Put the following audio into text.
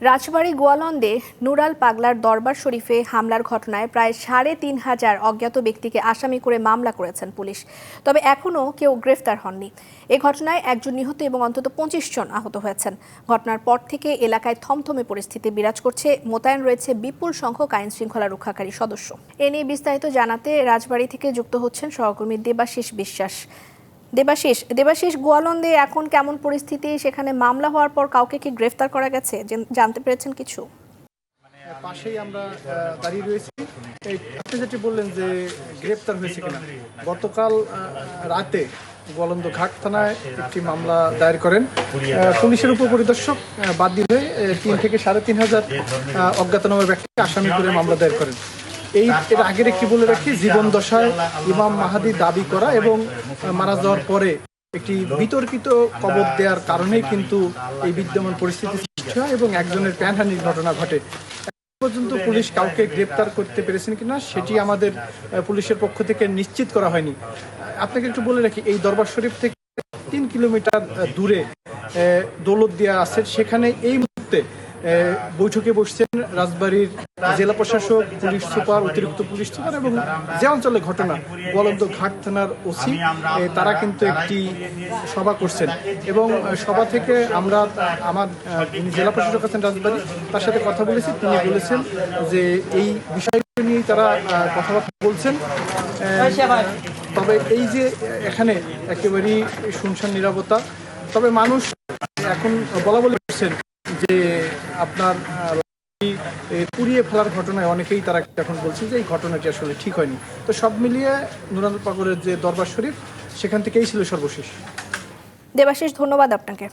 রাজবাড়ী গোয়ালন্দে নুরাল পাগলার দরবার শরীফে হামলার ঘটনায় প্রায় সাড়ে তিন হাজার অজ্ঞাত ব্যক্তিকে আসামি করে মামলা করেছেন পুলিশ। তবে এখনও কেউ গ্রেফতার হননি। এ ঘটনায় একজন নিহত এবং অন্তত পঁচিশ জন আহত হয়েছেন। ঘটনার পর থেকে এলাকায় থমথমে পরিস্থিতি বিরাজ করছে। মোতায়েন রয়েছে বিপুল সংখ্যক আইন শৃঙ্খলা রক্ষাকারী সদস্য। এ নিয়ে বিস্তারিত জানাতে রাজবাড়ী থেকে যুক্ত হচ্ছেন সহকর্মী দেবাশিস বিশ্বাস। দেবাশিস দেবাশিস গোয়ালন্দে এখন কেমন পরিস্থিতি? সেখানে মামলা হওয়ার পর কাউকে কি গ্রেফতার করা গেছে? জেন- জানতে পেরেছেন কিছু? পাশেই আমরা দাঁড়িয়ে রয়েছি। আপনি যেটি বললেন যে গ্রেপ্তার হয়েছে কিনা, গতকাল রাতে গোয়ালন্দ ঘাট থানায় একটি মামলা দায়ের করেন। পুলিশের উপপরিদর্শক বাদ দিলে তিন থেকে সাড়ে তিন হাজার অজ্ঞাতনামা ব্যক্তিকে আসামি করে মামলা দায়ের করেন। এই এর আগের একটি বলে রাখি, জীবন দশায় ইমাম মাহাদি দাবি করা এবং মারা যাওয়ার পরে একটি বিতর্কিত কবর দেওয়ার কারণেই কিন্তু এই বিদ্যমান পরিস্থিতি সৃষ্টি হয় এবং একজনের প্যানহানির ঘটনা ঘটে। পর্যন্ত পুলিশ কাউকে গ্রেপ্তার করতে পেরেছেন কিনা সেটি আমাদের পুলিশের পক্ষ থেকে নিশ্চিত করা হয়নি। আপনাকে একটু বলে রাখি, এই দরবার শরীফ থেকে তিন কিলোমিটার দূরে দৌলত দেওয়া আছে। সেখানে এই মুহূর্তে বৈঠকে বসছেন রাজবাড়ির জেলা প্রশাসক, পুলিশ সুপার, অতিরিক্ত পুলিশ সুপার এবং যে অঞ্চলে ঘটনা গোয়ালন্দ ঘাট থানার ওসি তারা কিন্তু একটি সভা করছেন। এবং সভা থেকে আমরা, আমার জেলা প্রশাসক আছেন রাজবাড়ি, তার সাথে কথা বলেছি। তিনি বলেছেন যে এই বিষয়গুলো নিয়ে তারা কথাবার্তা বলছেন। তবে এই যে এখানে একেবারেই শুনশান নিরাপত্তা, তবে মানুষ এখন বলা বলে করছেন যে আপনার পুড়িয়ে ফেলার ঘটনায় অনেকেই তারা এখন বলছে যে এই ঘটনাটি আসলে ঠিক হয়নি। তো সব মিলিয়ে নুরানুর পাগলের যে দরবার শরীফ, সেখান থেকেই ছিল সর্বশেষ। দেবাশিস, ধন্যবাদ আপনাকে।